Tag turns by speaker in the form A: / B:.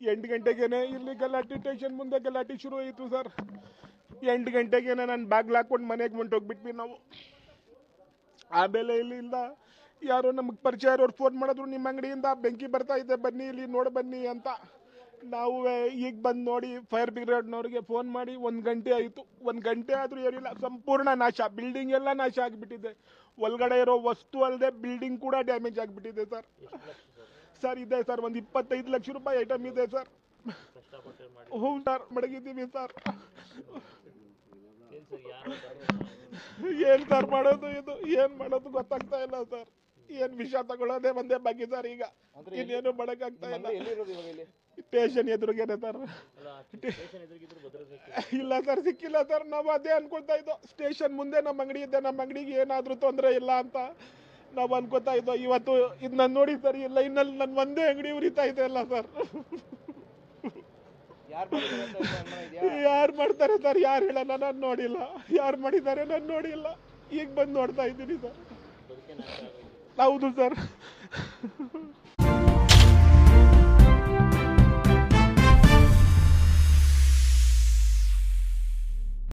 A: ಎಂಟು ಗಂಟೆಗೇನೆ ಇಲ್ಲಿ ಗಲಾಟೆ ಟೇಷನ್ ಮುಂದೆ ಗಲಾಟೆ ಶುರು ಆಯಿತು ಸರ್ ಎಂಟು ಗಂಟೆಗೇನೆ ನಾನು ಬಾಗ್ಲು ಹಾಕೊಂಡು ಮನೆಗೆ ಹೊಂಟೋಗ್ಬಿಟ್ವಿ ನಾವು. ಆಮೇಲೆ ಇಲ್ಲಿ ಇಲ್ಲ. ಯಾರೋ ನಮಗೆ ಪರಿಚಯ ಇರೋರು ಫೋನ್ ಮಾಡಿದ್ರು, ನಿಮ್ಮ ಅಂಗಡಿಯಿಂದ ಬೆಂಕಿ ಬರ್ತಾ ಇದೆ, ಬನ್ನಿ ಇಲ್ಲಿ ನೋಡಿ, ಬನ್ನಿ ಅಂತ. ನಾವು ಈಗ ಬಂದು ನೋಡಿ ಫೈರ್ ಬ್ರಿಗೇಡ್ನವ್ರಿಗೆ ಫೋನ್ ಮಾಡಿ ಒಂದು ಗಂಟೆ ಆಯಿತು. ಒಂದು ಗಂಟೆ ಆದರೂ ಏನಿಲ್ಲ ಸಂಪೂರ್ಣ ನಾಶ. ಬಿಲ್ಡಿಂಗ್ ಎಲ್ಲ ನಾಶ ಆಗಿಬಿಟ್ಟಿದೆ. ಒಳಗಡೆ ಇರೋ ವಸ್ತು ಅಲ್ಲದೆ ಬಿಲ್ಡಿಂಗ್ ಕೂಡ ಡ್ಯಾಮೇಜ್ ಆಗಿಬಿಟ್ಟಿದೆ ಸರ್ ಸರ್ ಇದೆ ಸರ್ ಒಂದು ಇಪ್ಪತ್ತೈದು ಲಕ್ಷ ರೂಪಾಯಿ ಐಟಮ್ ಇದೆ ಸರ್.
B: ಕಷ್ಟಪಟ್ಟು ಮಾಡಿ
A: ಹ್ಞೂ ಸರ್ ಮಡಗಿದ್ದೀವಿ ಸರ್.
B: ಏನ್ ಸರ್
A: ಮಾಡೋದು ಇದು? ಏನು ಮಾಡೋದು ಗೊತ್ತಾಗ್ತಾ ಇಲ್ಲ ಸರ್. ಏನು ವಿಷಯ ತಗೊಳ್ಳೋದೇ ಒಂದೇ ಬಗ್ಗೆ ಸರ್ ಈಗ. ಇನ್ನೇನು ಮಾಡೋಕ್ಕಾಗ್ತಾ ಇಲ್ಲ. ಸ್ಟೇಷನ್ ಎದುರುಗೇನೆ ಸರ್. ಇಲ್ಲ ಸರ್ ಸಿಕ್ಕಿಲ್ಲ ಸರ್. ನಾವು ಅದೇ ಅನ್ಕೊಳ್ತಾ ಇದ್ದೋ. ಸ್ಟೇಷನ್ ಮುಂದೆ ನಮ್ಮ ಅಂಗಡಿ ಇದೆ. ನಮ್ಮ ಅಂಗಡಿಗೆ ಏನಾದರೂ ತೊಂದರೆ ಇಲ್ಲ ಅಂತ. ನಾವು ಅನ್ಕೋತಾ ಇದ್ದೋ ಇವತ್ತು ಇದನ್ನ ನಾನು ನೋಡಿ ಸರ್ ಈ ಲೈನಲ್ಲಿ ನನ್ನ ಒಂದೇ ಅಂಗಡಿ ಉರಿತಾ ಇದೆ ಅಲ್ಲ ಸರ್.
C: ಯಾರು
A: ಮಾಡ್ತಾರೆ ಸರ್? ಯಾರು ಹೇಳಲ್ಲ ನಾನು ನೋಡಿಲ್ಲ. ಯಾರು ಮಾಡಿದ್ದಾರೆ ನಾನು ನೋಡಿಲ್ಲ. ಈಗ ಬಂದು ನೋಡ್ತಾ ಇದ್ದೀನಿ ಸರ್. ಹೌದು ಸರ್.